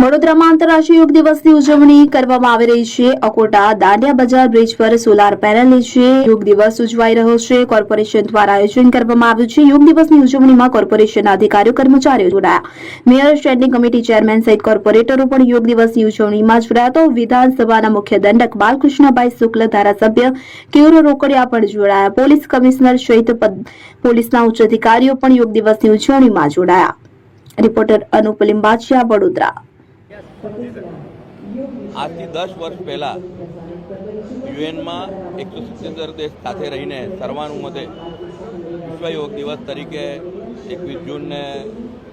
વડોદરામાં આંતરરાષ્ટ્રીય યોગ દિવસની ઉજવણી કરવામાં આવી રહી છે. અકોટા, દાંડિયા બજાર બ્રિજ પર સોલાર પેનલ નીચે યોગ દિવસ ઉજવાઈ રહ્યો છે. કોર્પોરેશન દ્વારા આયોજન કરવામાં આવ્યું છે. યોગ દિવસની ઉજવણીમાં કોર્પોરેશનના અધિકારીઓ, કર્મચારીઓ જોડાયા. મેયર, સ્ટેન્ડિંગ કમિટી ચેરમેન સહિત કોર્પોરેટરો પણ યોગ દિવસની ઉજવણીમાં જોડાયા તો વિધાનસભાના મુખ્ય દંડક બાલકૃષ્ણભાઈ શુક્લ, ધારાસભ્ય કેયુર રોકડિયા પણ જોડાયા. પોલીસ કમિશનર સહિત પોલીસના ઉચ્ચ અધિકારીઓ પણ યોગ દિવસની ઉજવણીમાં જોડાયા. રિપોર્ટર અનુપ લિંબાચિયા, વડોદરા. આજથી દસ વર્ષ પહેલાં યુએનમાં એકસો સિત્તેર દેશ સાથે રહીને સર્વાનુમતે વિશ્વ યોગ દિવસ તરીકે એકવીસ જૂનને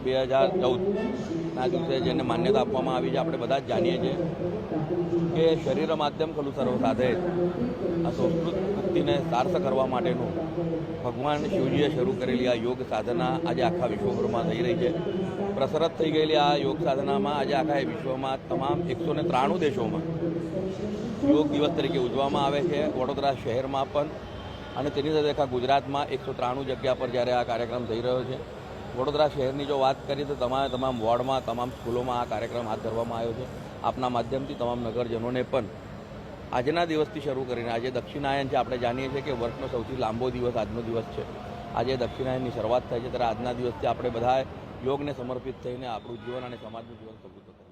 બે હજાર ચૌદના દિવસે જેને માન્યતા આપવામાં આવી છે, આપણે બધા જ જાણીએ છીએ કે શરીર માધ્યમ ખલું સર્વ સાથે આ સંસ્કૃત મુક્તિને સાર્થ કરવા માટેનું ભગવાન શિવજીએ શરૂ કરેલી આ યોગ સાધના આજે આખા વિશ્વભરમાં થઈ રહી છે. પ્રસરત થઈ ગયેલી આ યોગ સાધનામાં આજે આખા વિશ્વમાં તમામ એકસો ને ત્રાણું દેશોમાં યોગ દિવસ તરીકે ઉજવવામાં આવે છે. વડોદરા શહેરમાં પણ અને તેની સાથે આખા ગુજરાતમાં એકસો ત્રાણું જગ્યા પર જ્યારે આ કાર્યક્રમ થઈ રહ્યો છે. વડોદરા શહેરની જો વાત કરીએ તો તમામે તમામ વોર્ડમાં, તમામ સ્કૂલોમાં આ કાર્યક્રમ હાથ ધરવામાં આવ્યો છે. આપના માધ્યમથી તમામ નગરજનોને પણ આજના દિવસથી શરૂ કરીને આજે દક્ષિણાયન છે. આપણે જાણીએ છીએ કે વર્ષનો સૌથી લાંબો દિવસ આજનો દિવસ છે. આજે દક્ષિણાયનની શરૂઆત થાય છે. ત્યારે આજના દિવસથી આપણે બધા યોગને સમર્પિત થઈને આપણું જીવન અને સમાજનું જીવન સબૂત